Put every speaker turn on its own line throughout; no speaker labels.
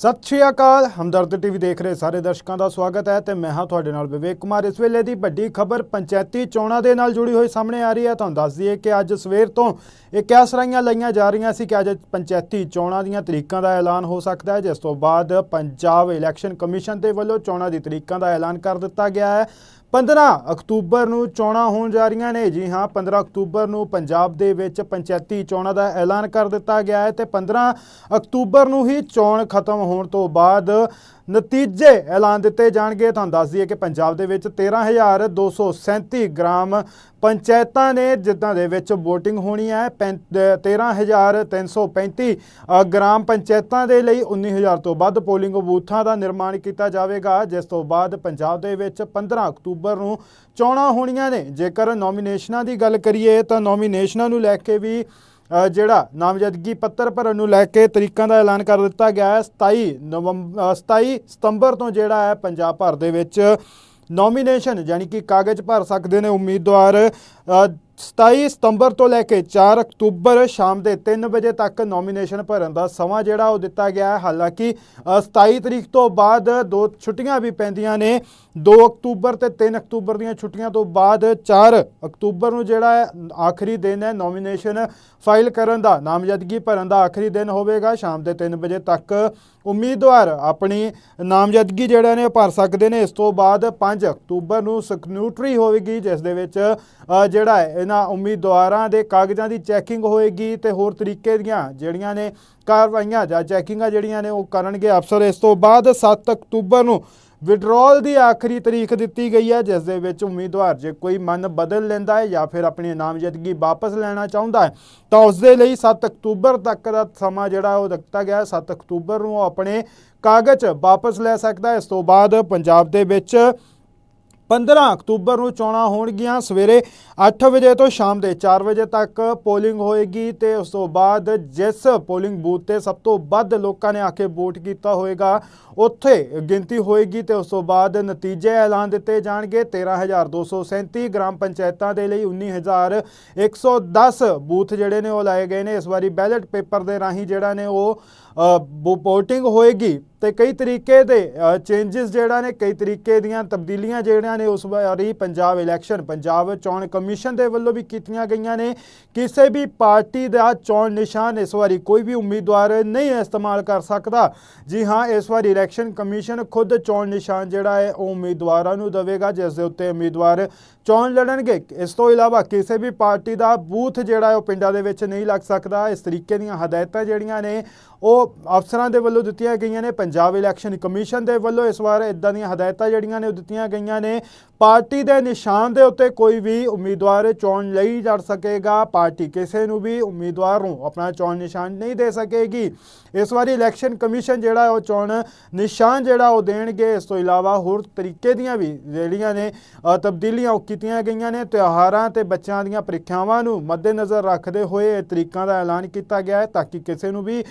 ਸਤਿ ਸ਼੍ਰੀ ਅਕਾਲ। ਹਮਦਰਦ ਟੀਵੀ ਦੇਖ ਰਹੇ ਸਾਰੇ ਦਰਸ਼ਕਾਂ ਦਾ ਸਵਾਗਤ ਹੈ ਤੇ ਮੈਂ ਹਾਂ ਤੁਹਾਡੇ ਨਾਲ ਵਿਵੇਕ ਕੁਮਾਰ। ਇਸ ਵੇਲੇ ਦੀ ਵੱਡੀ ਖਬਰ ਪੰਚਾਇਤੀ ਚੋਣਾਂ ਦੇ ਨਾਲ ਜੁੜੀ ਹੋਈ ਸਾਹਮਣੇ ਆ ਰਹੀ ਹੈ। ਤੁਹਾਨੂੰ ਦੱਸ ਦਈਏ ਕਿ ਅੱਜ ਸਵੇਰ ਤੋਂ ਇਹ ਕਿਆਸਰਾਈਆਂ ਲਈਆਂ ਜਾ ਰਹੀਆਂ ਸੀ ਕਿ ਅੱਜ ਪੰਚਾਇਤੀ ਚੋਣਾਂ ਦੀਆਂ ਤਰੀਕਾਂ ਦਾ ਐਲਾਨ ਹੋ ਸਕਦਾ ਹੈ, ਜਿਸ ਤੋਂ ਬਾਅਦ ਪੰਜਾਬ ਇਲੈਕਸ਼ਨ ਕਮਿਸ਼ਨ ਦੇ ਵੱਲੋਂ ਚੋਣਾਂ ਦੀ ਤਰੀਕਾਂ ਦਾ ਐਲਾਨ ਕਰ ਦਿੱਤਾ ਗਿਆ ਹੈ। 15 ਅਕਤੂਬਰ ਨੂੰ ਚੋਣਾਂ ਹੋਣ ਜਾ ਰਹੀਆਂ ਨੇ। ਜੀ ਹਾਂ 15 ਅਕਤੂਬਰ ਨੂੰ ਪੰਜਾਬ ਦੇ ਵਿੱਚ ਪੰਚਾਇਤੀ ਚੋਣਾਂ ਦਾ ਐਲਾਨ ਕਰ ਦਿੱਤਾ ਗਿਆ ਹੈ ਤੇ 15 ਅਕਤੂਬਰ ਨੂੰ ਹੀ ਚੋਣ ਖਤਮ ਹੋਣ ਤੋਂ ਬਾਅਦ ਨਤੀਜੇ ਐਲਾਨ ਦਿੱਤੇ ਜਾਣਗੇ। ਤੁਹਾਨੂੰ ਦੱਸ ਦਈਏ ਕਿ ਪੰਜਾਬ ਦੇ ਵਿੱਚ 13237 ਗ੍ਰਾਮ ਪੰਚਾਇਤਾਂ ਨੇ ਜਿੱਦਾਂ ਦੇ ਵਿੱਚ VOTING ਹੋਣੀ ਹੈ ਪੈਂ- ਅ, 13335 ਅ, ਗ੍ਰਾਮ ਪੰਚਾਇਤਾਂ ਦੇ ਲਈ 19000 ਤੋਂ ਵੱਧ ਪੋਲਿੰਗ ਬੂਥਾਂ ਦਾ ਨਿਰਮਾਣ ਕੀਤਾ ਜਾਵੇਗਾ। ਜਿਸ ਤੋਂ ਬਾਅਦ ਪੰਜਾਬ ਦੇ ਵਿੱਚ 15 ਅਕਤੂਬਰ ਨੂੰ ਚੋਣਾਂ ਹੋਣੀਆਂ ਨੇ। ਜੇਕਰ ਨੋਮੀਨੇਸ਼ਨਾਂ ਦੀ ਗੱਲ ਕਰੀਏ ਤਾਂ ਨੋਮੀਨੇਸ਼ਨਾਂ ਨੂੰ ਲੈ ਕੇ ਵੀ ਜਿਹੜਾ ਨਾਮਜ਼ਦਗੀ ਪੱਤਰ ਭਰਨ ਨੂੰ ਲੈ ਕੇ ਤਰੀਕਾਂ ਦਾ ਐਲਾਨ ਕਰ ਦਿੱਤਾ ਗਿਆ ਹੈ 27 ਨਵੰਬਰ 27 ਸਤੰਬਰ ਤੋਂ ਜਿਹੜਾ ਹੈ ਪੰਜਾਬ ਭਰ ਦੇ ਵਿੱਚ ਨੋਮੀਨੇਸ਼ਨ ਯਾਨੀ ਕਿ ਕਾਗਜ਼ ਭਰ ਸਕਦੇ ਨੇ ਉਮੀਦਵਾਰ। 27 ਸਤੰਬਰ ਤੋਂ ਲੈ ਕੇ 4 ਅਕਤੂਬਰ ਸ਼ਾਮ ਦੇ 3 ਵਜੇ ਤੱਕ ਨੋਮੀਨੇਸ਼ਨ ਭਰਨ ਦਾ ਸਮਾਂ ਜਿਹੜਾ ਉਹ ਦਿੱਤਾ ਗਿਆ ਹੈ। ਹਾਲਾਂਕਿ ਅ, 27 ਤਰੀਕ ਤੋਂ ਬਾਅਦ ਦੋ ਛੁੱਟੀਆਂ ਵੀ ਪੈਂਦੀਆਂ ਨੇ। 2 ਅਕਤੂਬਰ ਤੇ 3 ਅਕਤੂਬਰ ਦੀਆਂ ਛੁੱਟੀਆਂ ਤੋਂ ਬਾਅਦ 4 ਅਕਤੂਬਰ ਨੂੰ ਜਿਹੜਾ ਹੈ ਆਖਰੀ ਦਿਨ ਹੈ ਨੋਮੀਨੇਸ਼ਨ ਫਾਈਲ ਕਰਨ ਦਾ ਨਾਮਜ਼ਦਗੀ ਭਰਨ ਦਾ ਆਖਰੀ ਦਿਨ ਹੋਵੇਗਾ। ਸ਼ਾਮ ਦੇ 3 ਵਜੇ ਤੱਕ ਉਮੀਦਵਾਰ ਆਪਣੀ ਨਾਮਜ਼ਦਗੀ ਜਿਹੜਾ ਨੇ ਉਹ ਭਰ ਸਕਦੇ ਨੇ। ਇਸ ਤੋਂ ਬਾਅਦ 5 ਅਕਤੂਬਰ ਨੂੰ ਸਕਨੂਟਰੀ ਹੋਵੇਗੀ ਜਿਸ ਦੇ ਵਿੱਚ ਜਿਹੜਾ ਇਹਨਾਂ ਉਮੀਦਵਾਰਾਂ ਦੇ ਕਾਗਜ਼ਾਂ ਦੀ ਚੈਕਿੰਗ ਹੋਏਗੀ ਤੇ ਹੋਰ ਤਰੀਕੇ ਦੀਆਂ ਜਿਹੜੀਆਂ ਨੇ ਕਾਰਵਾਈਆਂ ਜਾਂ ਚੈਕਿੰਗਾਂ ਜਿਹੜੀਆਂ ਨੇ ਉਹ ਕਰਨਗੇ ਅਫਸਰ। ਇਸ ਤੋਂ ਬਾਅਦ 7 ਅਕਤੂਬਰ ਨੂੰ ਵਿਡਰਾਲ ਦੀ ਆਖਰੀ ਤਰੀਕ ਦਿੱਤੀ ਗਈ ਹੈ, ਜਿਸ ਦੇ ਵਿੱਚ ਉਮੀਦਵਾਰ ਜੇ ਕੋਈ ਮਨ ਬਦਲ ਲੈਂਦਾ ਹੈ ਜਾਂ ਫਿਰ ਆਪਣੀ ਨਾਮਜ਼ਦਗੀ ਵਾਪਸ ਲੈਣਾ ਚਾਹੁੰਦਾ ਹੈ, ਤਾਂ ਉਸ ਦੇ ਲਈ 7 ਅਕਤੂਬਰ ਤੱਕ ਦਾ ਸਮਾਂ ਜਿਹੜਾ ਉਹ ਦਿੱਤਾ ਗਿਆ ਹੈ। 7 ਅਕਤੂਬਰ ਨੂੰ ਉਹ ਆਪਣੇ ਕਾਗਜ਼ ਵਾਪਸ ਲੈ ਸਕਦਾ ਹੈ। ਇਸ ਤੋਂ ਬਾਅਦ ਪੰਜਾਬ ਦੇ ਵਿੱਚ 15 ਅਕਤੂਬਰ ਨੂੰ ਚੋਣਾਂ ਹੋਣਗੀਆਂ। ਸਵੇਰੇ 8 ਵਜੇ ਤੋਂ ਸ਼ਾਮ ਦੇ 4 ਵਜੇ ਤੱਕ ਪੋਲਿੰਗ ਹੋਏਗੀ ਤੇ ਉਸ ਤੋਂ ਬਾਅਦ ਜਿਸ ਪੋਲਿੰਗ ਬੂਥ ਤੇ ਸਭ ਤੋਂ ਵੱਧ ਲੋਕਾਂ ਨੇ ਆ ਕੇ ਵੋਟ ਕੀਤਾ ਹੋਏਗਾ, ਉੱਥੇ ਗਿਣਤੀ ਹੋਏਗੀ ਤੇ ਉਸ ਤੋਂ ਬਾਅਦ ਨਤੀਜੇ ਐਲਾਨ ਦਿੱਤੇ ਜਾਣਗੇ। 13237 ਗ੍ਰਾਮ ਪੰਚਾਇਤਾਂ ਦੇ ਲਈ 19110 ਬੂਥ ਜਿਹੜੇ ਨੇ ਉਹ ਲਾਏ ਗਏ ਨੇ। ਇਸ ਵਾਰੀ ਬੈਲਟ ਪੇਪਰ ਦੇ ਰਾਹੀਂ ਜਿਹੜਾ ਨੇ ਉਹ ਵੋਟਿੰਗ ਹੋਏਗੀ। ਤੇ ਕਈ ਤਰੀਕੇ ਦੇ ਚੇਂਜਸ ਜਿਹੜਾ ਨੇ, ਕਈ ਤਰੀਕੇ ਦੀਆਂ ਤਬਦੀਲੀਆਂ ਜਿਹੜੀਆਂ ਨੇ, ਉਸ ਵਾਰੀ ਪੰਜਾਬ ਇਲੈਕਸ਼ਨ ਪੰਜਾਬ ਚੋਣ ਕਮਿਸ਼ਨ ਦੇ ਵੱਲੋਂ ਵੀ ਕੀਤੀਆਂ ਗਈਆਂ ਨੇ। ਕਿਸੇ ਵੀ ਪਾਰਟੀ ਦਾ ਚੋਣ ਨਿਸ਼ਾਨ ਇਸ ਵਾਰੀ ਕੋਈ ਵੀ ਉਮੀਦਵਾਰ ਨਹੀਂ ਇਸਤੇਮਾਲ ਕਰ ਸਕਦਾ। ਜੀ ਹਾਂ, ਇਸ ਵਾਰੀ ਇਲੈਕਸ਼ਨ ਕਮਿਸ਼ਨ ਖੁਦ ਚੋਣ ਨਿਸ਼ਾਨ ਜਿਹੜਾ ਹੈ, ਉਹ ਉਮੀਦਵਾਰਾਂ ਨੂੰ ਦੇਵੇਗਾ, ਜਿਸ ਦੇ ਉੱਤੇ ਉਮੀਦਵਾਰ ਚੋਣ ਲੜਨਗੇ। ਇਸ ਤੋਂ ਇਲਾਵਾ ਕਿਸੇ ਵੀ ਪਾਰਟੀ ਦਾ ਬੂਥ ਜਿਹੜਾ ਹੈ, ਉਹ ਪਿੰਡਾਂ ਦੇ ਵਿੱਚ ਨਹੀਂ ਲੱਗ ਸਕਦਾ। ਇਸ ਤਰੀਕੇ ਦੀਆਂ ਹਦਾਇਤਾਂ ਜਿਹੜੀਆਂ ਨੇ ਉਹ ਅਫਸਰਾਂ ਦੇ ਵੱਲੋਂ ਦਿੱਤੀਆਂ ਗਈਆਂ ਨੇ, ਪੰਜਾਬ ਇਲੈਕਸ਼ਨ ਕਮਿਸ਼ਨ ਦੇ ਵੱਲੋਂ ਇਸ ਵਾਰ ਇਦਾਂ ਦੀਆਂ ਹਦਾਇਤਾਂ ਜਿਹੜੀਆਂ ਨੇ ਉਹ ਦਿੱਤੀਆਂ ਗਈਆਂ ਨੇ। ਪਾਰਟੀ ਦੇ ਨਿਸ਼ਾਨ ਦੇ ਉੱਤੇ ਕੋਈ ਵੀ ਉਮੀਦਵਾਰ ਚੋਣ ਲਈ ਲੜ ਸਕੇਗਾ। ਪਾਰਟੀ ਕਿਸੇ ਨੂੰ ਵੀ ਉਮੀਦਵਾਰ ਨੂੰ ਆਪਣਾ ਚੋਣ ਨਿਸ਼ਾਨ ਨਹੀਂ ਦੇ ਸਕੇਗੀ। ਇਸ ਵਾਰੀ ਇਲੈਕਸ਼ਨ ਕਮਿਸ਼ਨ ਜਿਹੜਾ ਉਹ ਚੋਣ ਨਿਸ਼ਾਨ ਜਿਹੜਾ ਉਹ ਦੇਣਗੇ। ਇਸ ਤੋਂ ਇਲਾਵਾ ਹੋਰ ਤਰੀਕੇ ਦੀਆਂ ਵੀ ਜਿਹੜੀਆਂ ਨੇ ਤਬਦੀਲੀਆਂ ਉਹ ਕੀਤੀਆਂ ਗਈਆਂ ਨੇ। ਤਿਉਹਾਰਾਂ ਤੇ ਬੱਚਿਆਂ ਦੀਆਂ ਪ੍ਰੀਖਿਆਵਾਂ ਨੂੰ ਮੱਦੇਨਜ਼ਰ ਰੱਖਦੇ ਹੋਏ ਇਹ ਤਰੀਕਾਂ ਦਾ ਐਲਾਨ ਕੀਤਾ ਗਿਆ ਹੈ ਤਾਂ ਕਿ ਕਿਸੇ ਨੂੰ ਵੀ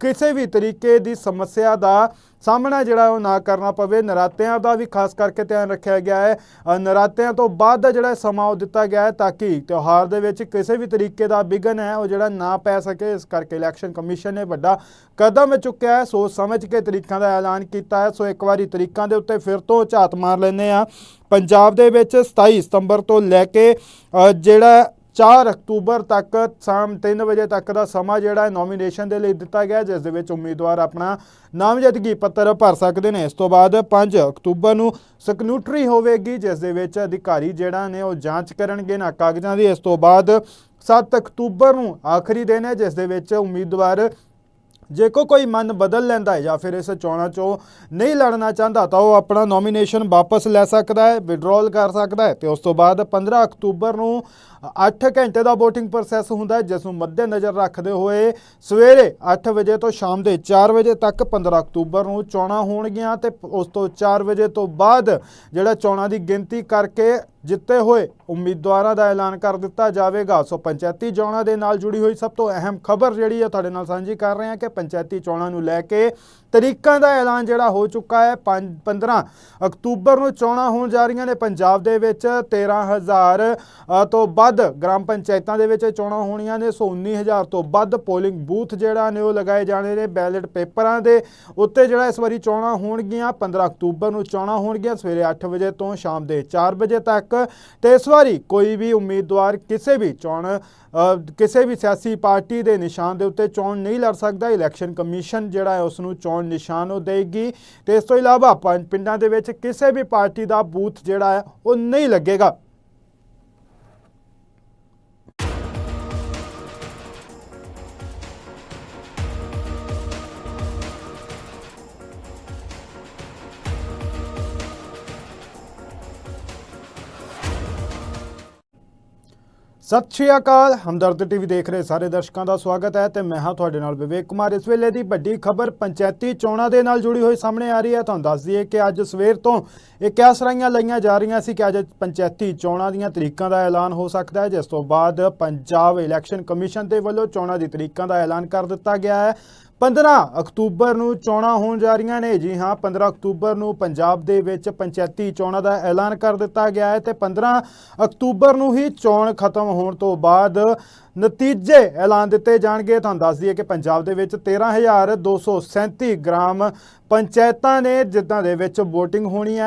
ਕਿਸੇ ਵੀ ਤਰੀਕੇ ਦੀ ਸਮੱਸਿਆ ਦਾ ਸਾਹਮਣਾ ਜਿਹੜਾ ਉਹ ਨਾ ਕਰਨਾ ਪਵੇ। ਨਰਾਤਿਆਂ ਦਾ ਵੀ ਖਾਸ ਕਰਕੇ ਧਿਆਨ ਰੱਖਿਆ ਗਿਆ ਹੈ। ਨਰਾਤਿਆਂ ਤੋਂ ਬਾਅਦ ਦਾ ਜਿਹੜਾ ਸਮਾਂ ਉਹ ਦਿੱਤਾ ਗਿਆ ਹੈ ਤਾਂ ਕਿ ਤਿਉਹਾਰ ਦੇ ਵਿੱਚ ਕਿਸੇ ਵੀ ਤਰੀਕੇ ਦਾ ਵਿਘਨ ਹੈ, ਉਹ ਜਿਹੜਾ ਨਾ ਪੈ ਸਕੇ। ਇਸ ਕਰਕੇ ਇਲੈਕਸ਼ਨ ਕਮਿਸ਼ਨ ਨੇ ਵੱਡਾ ਕਦਮ ਚੁੱਕਿਆ ਹੈ। ਸੋਚ ਸਮਝ ਕੇ ਤਰੀਕਾਂ ਦਾ ਐਲਾਨ ਕੀਤਾ ਹੈ। ਸੋ ਇੱਕ ਵਾਰੀ ਤਰੀਕਾਂ ਦੇ ਉੱਤੇ ਫਿਰ ਤੋਂ ਝਾਤ ਮਾਰ ਲੈਂਦੇ ਆ ਪੰਜਾਬ ਦੇ ਵਿੱਚ 27 ਸਤੰਬਰ ਤੋਂ ਲੈ ਕੇ ਜਿਹੜਾ 4 ਅਕਤੂਬਰ ਤੱਕ ਸ਼ਾਮ 3 ਵਜੇ ਤੱਕ ਦਾ ਸਮਾਂ ਜਿਹੜਾ ਹੈ ਨੋਮੀਨੇਸ਼ਨ ਦੇ ਲਈ ਦਿੱਤਾ ਗਿਆ, ਜਿਸ ਦੇ ਵਿੱਚ ਉਮੀਦਵਾਰ ਆਪਣਾ ਨਾਮਜ਼ਦਗੀ ਪੱਤਰ ਭਰ ਸਕਦੇ ਨੇ। ਇਸ ਤੋਂ ਬਾਅਦ 5 ਅਕਤੂਬਰ ਨੂੰ ਸਕਨੂਟਰੀ ਹੋਵੇਗੀ, ਜਿਸ ਦੇ ਵਿੱਚ ਅਧਿਕਾਰੀ ਜਿਹੜਾ ਨੇ ਉਹ ਜਾਂਚ ਕਰਨਗੇ ਨਾ ਕਾਗਜ਼ਾਂ ਦੀ। ਇਸ ਤੋਂ ਬਾਅਦ 7 ਅਕਤੂਬਰ ਨੂੰ ਆਖਰੀ ਦਿਨ ਹੈ, ਜਿਸ ਦੇ ਵਿੱਚ ਉਮੀਦਵਾਰ ਜੇ ਕੋ ਕੋਈ ਮਨ ਬਦਲ ਲੈਂਦਾ ਹੈ ਜਾਂ ਫਿਰ ਇਸ ਚੋਣਾਂ ਚੋਂ ਨਹੀਂ ਲੜਨਾ ਚਾਹੁੰਦਾ, ਤਾਂ ਉਹ ਆਪਣਾ ਨੋਮੀਨੇਸ਼ਨ ਵਾਪਸ ਲੈ ਸਕਦਾ ਹੈ ਵਿਡਰਾਲ ਕਰ ਸਕਦਾ ਹੈ ਤੇ ਉਸ ਤੋਂ ਬਾਅਦ 15 ਅਕਤੂਬਰ ਨੂੰ 8 ਘੰਟੇ ਦਾ VOTING ਪ੍ਰੋਸੈਸ ਹੁੰਦਾ ਹੈ, ਜਿਸ ਨੂੰ ਮੱਦੇਨਜ਼ਰ ਰੱਖਦੇ ਹੋਏ ਸਵੇਰੇ 8 ਵਜੇ ਤੋਂ ਸ਼ਾਮ ਦੇ 4 ਵਜੇ ਤੱਕ 15 ਅਕਤੂਬਰ ਨੂੰ ਚੋਣਾਂ ਹੋਣਗੀਆਂ ਤੇ ਉਸ ਤੋਂ 4 ਵਜੇ ਤੋਂ ਬਾਅਦ ਜਿਹੜਾ ਚੋਣਾਂ ਦੀ ਗਿਣਤੀ ਕਰਕੇ ਜਿੱਤੇ ਹੋਏ ਉਮੀਦਵਾਰਾਂ ਦਾ ਐਲਾਨ ਕਰ ਦਿੱਤਾ ਜਾਵੇਗਾ। ਸੋ ਪੰਚਾਇਤੀ ਚੋਣਾਂ ਦੇ ਨਾਲ ਜੁੜੀ ਹੋਈ ਸਭ ਤੋਂ ਅਹਿਮ ਖਬਰ ਜਿਹੜੀ ਹੈ ਤੁਹਾਡੇ ਨਾਲ ਸਾਂਝੀ ਕਰ ਰਹੇ ਹਾਂ ਕਿ ਪੰਚਾਇਤੀ ਚੋਣਾਂ ਨੂੰ ਲੈ ਕੇ ਤਰੀਕਾਂ ਦਾ ਐਲਾਨ ਜਿਹੜਾ ਹੋ ਚੁੱਕਾ ਹੈ। ਪੰਜ- 15 ਅਕਤੂਬਰ ਨੂੰ ਚੋਣਾਂ ਹੋਣ ਜਾ ਰਹੀਆਂ ਨੇ ਪੰਜਾਬ ਦੇ ਵਿੱਚ। 13000 ਅ, ਤੋਂ ਵੱਧ ਗ੍ਰਾਮ ਪੰਚਾਇਤਾਂ ਦੇ ਵਿੱਚ ਇਹ ਚੋਣਾਂ ਹੋਣੀਆਂ ਨੇ। ਸੋ 19000 ਤੋਂ ਵੱਧ ਪੋਲਿੰਗ ਬੂਥ ਜਿਹੜਾ ਨੇ ਉਹ ਲਗਾਏ ਜਾਣੇ ਨੇ ਬੈਲਟ ਪੇਪਰਾਂ ਦੇ ਉੱਤੇ ਜਿਹੜਾ ਇਸ ਵਾਰੀ ਚੋਣਾਂ ਹੋਣਗੀਆਂ। 15 ਅਕਤੂਬਰ ਨੂੰ ਚੋਣਾਂ ਹੋਣਗੀਆਂ ਸਵੇਰੇ 8 ਵਜੇ ਤੋਂ ਸ਼ਾਮ ਦੇ 4 ਵਜੇ ਤੱਕ। ਤੇ ਇਸ ਵਾਰੀ ਕੋਈ ਵੀ ਉਮੀਦਵਾਰ ਕਿਸੇ ਵੀ ਚੋਣ ਕਿਸੇ ਵੀ ਸਿਆਸੀ ਪਾਰਟੀ ਦੇ ਨਿਸ਼ਾਨ ਦੇ ਉੱਤੇ ਚੋਣ ਨਹੀਂ ਲੜ ਸਕਦਾ। ਇਲੈਕਸ਼ਨ ਕਮਿਸ਼ਨ ਜਿਹੜਾ ਹੈ ਉਸ ਨੂੰ ਚੋਣ ਨਿਸ਼ਾਨ ਉਹ ਦੇਗੀ। ਤੇ ਇਸ ਤੋਂ ਇਲਾਵਾ ਪੰਜ ਪਿੰਡਾਂ ਦੇ ਵਿੱਚ ਕਿਸੇ ਵੀ ਪਾਰਟੀ ਦਾ ਬੂਥ ਜਿਹੜਾ ਹੈ, ਉਹ ਨਹੀਂ ਲੱਗੇਗਾ। ਸਤਿ ਸ਼੍ਰੀ ਅਕਾਲ। ਹਮਦਰਦ ਟੀਵੀ ਦੇਖ ਰਹੇ ਸਾਰੇ ਦਰਸ਼ਕਾਂ ਦਾ ਸਵਾਗਤ ਹੈ ਤੇ ਮੈਂ ਹਾਂ ਤੁਹਾਡੇ ਨਾਲ ਵਿਵੇਕ ਕੁਮਾਰ। ਇਸ ਵੇਲੇ ਦੀ ਵੱਡੀ ਖਬਰ ਪੰਚਾਇਤੀ ਚੋਣਾਂ ਦੇ ਨਾਲ ਜੁੜੀ ਹੋਈ ਸਾਹਮਣੇ ਆ ਰਹੀ ਹੈ। ਤੁਹਾਨੂੰ ਦੱਸ ਦਈਏ ਕਿ ਅੱਜ ਸਵੇਰ ਤੋਂ ਇਹ ਕਿਆਸਰਾਈਆਂ ਲਈਆਂ ਜਾ ਰਹੀਆਂ ਸੀ ਕਿ ਅੱਜ ਪੰਚਾਇਤੀ ਚੋਣਾਂ ਦੀਆਂ ਤਰੀਕਾਂ ਦਾ ਐਲਾਨ ਹੋ ਸਕਦਾ ਹੈ, ਜਿਸ ਤੋਂ ਬਾਅਦ ਪੰਜਾਬ ਇਲੈਕਸ਼ਨ ਕਮਿਸ਼ਨ ਦੇ ਵੱਲੋਂ ਚੋਣਾਂ ਦੀ ਤਰੀਕਾਂ ਦਾ ਐਲਾਨ ਕਰ ਦਿੱਤਾ ਗਿਆ ਹੈ। 15 ਅਕਤੂਬਰ ਨੂੰ ਚੋਣਾਂ ਹੋਣ ਜਾ ਰਹੀਆਂ ਨੇ। ਜੀ ਹਾਂ 15 ਅਕਤੂਬਰ ਨੂੰ ਪੰਜਾਬ ਦੇ ਵਿੱਚ ਪੰਚਾਇਤੀ ਚੋਣਾਂ ਦਾ ਐਲਾਨ ਕਰ ਦਿੱਤਾ ਗਿਆ ਹੈ ਤੇ 15 ਅਕਤੂਬਰ ਨੂੰ ਹੀ ਚੋਣ ਖਤਮ ਹੋਣ ਤੋਂ ਬਾਅਦ ਨਤੀਜੇ ਐਲਾਨ ਦਿੱਤੇ ਜਾਣਗੇ। ਤੁਹਾਨੂੰ ਦੱਸ ਦਈਏ ਕਿ ਪੰਜਾਬ ਦੇ ਵਿੱਚ 13237 ਗ੍ਰਾਮ ਪੰਚਾਇਤਾਂ ਨੇ ਜਿੱਦਾਂ ਦੇ ਵਿੱਚ VOTING ਹੋਣੀ ਹੈ।